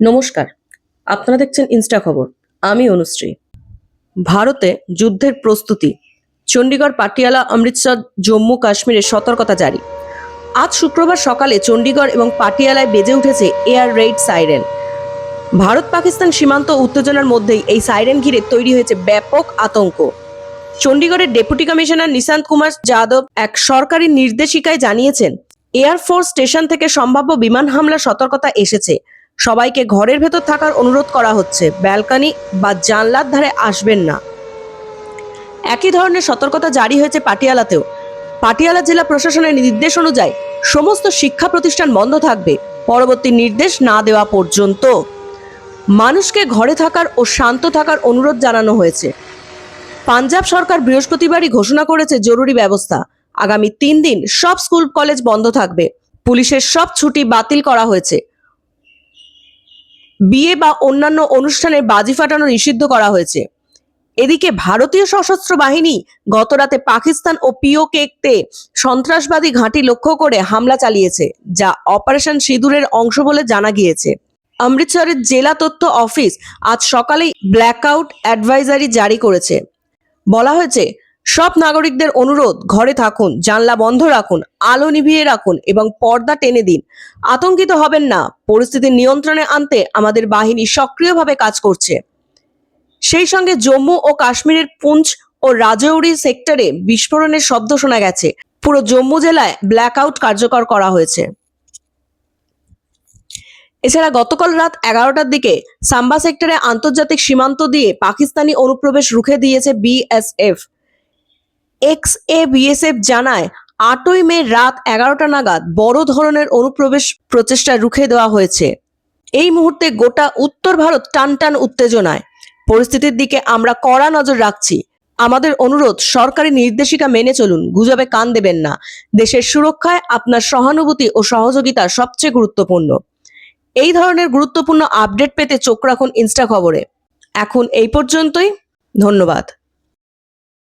নমস্কার, আপনারা দেখছেন ইনস্টা খবর, আমি অনুশ্রী। ভারতে যুদ্ধের প্রস্তুতি, চণ্ডীগড় পাটিয়ালা, অমৃতসর, জম্মু, কাশ্মীরে সতর্কতা জারি। আজ শুক্রবার সকালে চণ্ডীগড় এবং পাটিয়ালায় বেজে উঠেছে air raid siren. Bharat Pakistan সীমান্ত উত্তেজনার মধ্যেই এই সাইরেন ঘিরে তৈরি হয়েছে ব্যাপক আতঙ্ক। চণ্ডীগড়ের ডেপুটি কমিশনার নিশান্ত কুমার যাদব এক সরকারি নির্দেশিকায় জানিয়েছেন এয়ারফোর্স স্টেশন থেকে সম্ভাব্য বিমান হামলার সতর্কতা এসেছে। সবাইকে ঘরের ভেতর থাকার অনুরোধ করা হচ্ছে। ব্যালকনি বা জানলার ধারে আসবেন না। একই ধরনের সতর্কতা জারি হয়েছে পাটিয়ালাতেও। পাটিয়ালা জেলা প্রশাসনের নির্দেশ অনুযায়ী সমস্ত শিক্ষা প্রতিষ্ঠান বন্ধ থাকবে। পরবর্তী নির্দেশ না দেওয়া পর্যন্ত। মানুষকে ঘরে থাকার ও শান্ত থাকার অনুরোধ জানানো হয়েছে। পাঞ্জাব সরকার বৃহস্পতিবারই ঘোষণা করেছে জরুরি ব্যবস্থা। আগামী তিন দিন সব স্কুল কলেজ বন্ধ থাকবে। পুলিশের সব ছুটি বাতিল করা হয়েছে। বিয়ে বা অন্যান্য অনুষ্ঠানে বাজি ফাটানো নিষিদ্ধ করা হয়েছে। এদিকে ভারতীয় সশস্ত্র বাহিনী গতরাতে পাকিস্তান ও পিওকেতে সন্ত্রাসবাদী ঘাঁটি লক্ষ্য করে হামলা চালিয়েছে, যা অপারেশন সিঁদুরের অংশ বলে জানা গিয়েছে। অমৃতসরের জেলা তথ্য অফিস আজ সকালেই ব্ল্যাকআউট অ্যাডভাইজারি জারি করেছে। বলা হয়েছে সব নাগরিকদের অনুরোধ, ঘরে থাকুন, জানলা বন্ধ রাখুন, আলো নিভিয়ে রাখুন এবং পর্দা টেনে দিন। আতঙ্কিত হবেন না, পরিস্থিতি নিয়ন্ত্রণে আনতে আমাদের বাহিনী সক্রিয়ভাবে কাজ করছে। সেই সঙ্গে জম্মু ও কাশ্মীরের পুঞ্চ ও রাজৌরি সেক্টরে বিস্ফোরণের শব্দ শোনা গেছে। পুরো জম্মু জেলায় ব্ল্যাকআউট কার্যকর করা হয়েছে। এছাড়া গতকাল রাত এগারোটার দিকে সাম্বা সেক্টরে আন্তর্জাতিক সীমান্ত দিয়ে পাকিস্তানি অনুপ্রবেশ রুখে দিয়েছে বিএসএফ। এক্স এ বিএসএফ জানায়, আটই মে রাত এগারোটা নাগাদ বড় ধরনের অনুপ্রবেশ প্রচেষ্টা রুখে দেওয়া হয়েছে। এই মুহূর্তে গোটা উত্তর ভারত টান টান উত্তেজনায়। পরিস্থিতির দিকে আমরা কড়া নজর রাখছি। আমাদের অনুরোধ, সরকারি নির্দেশিকা মেনে চলুন, গুজবে কান দেবেন না। দেশের সুরক্ষায় আপনার সহানুভূতি ও সহযোগিতা সবচেয়ে গুরুত্বপূর্ণ। এই ধরনের গুরুত্বপূর্ণ আপডেট পেতে চোখ রাখুন ইনস্টা খবরে। এখন এই পর্যন্তই, ধন্যবাদ।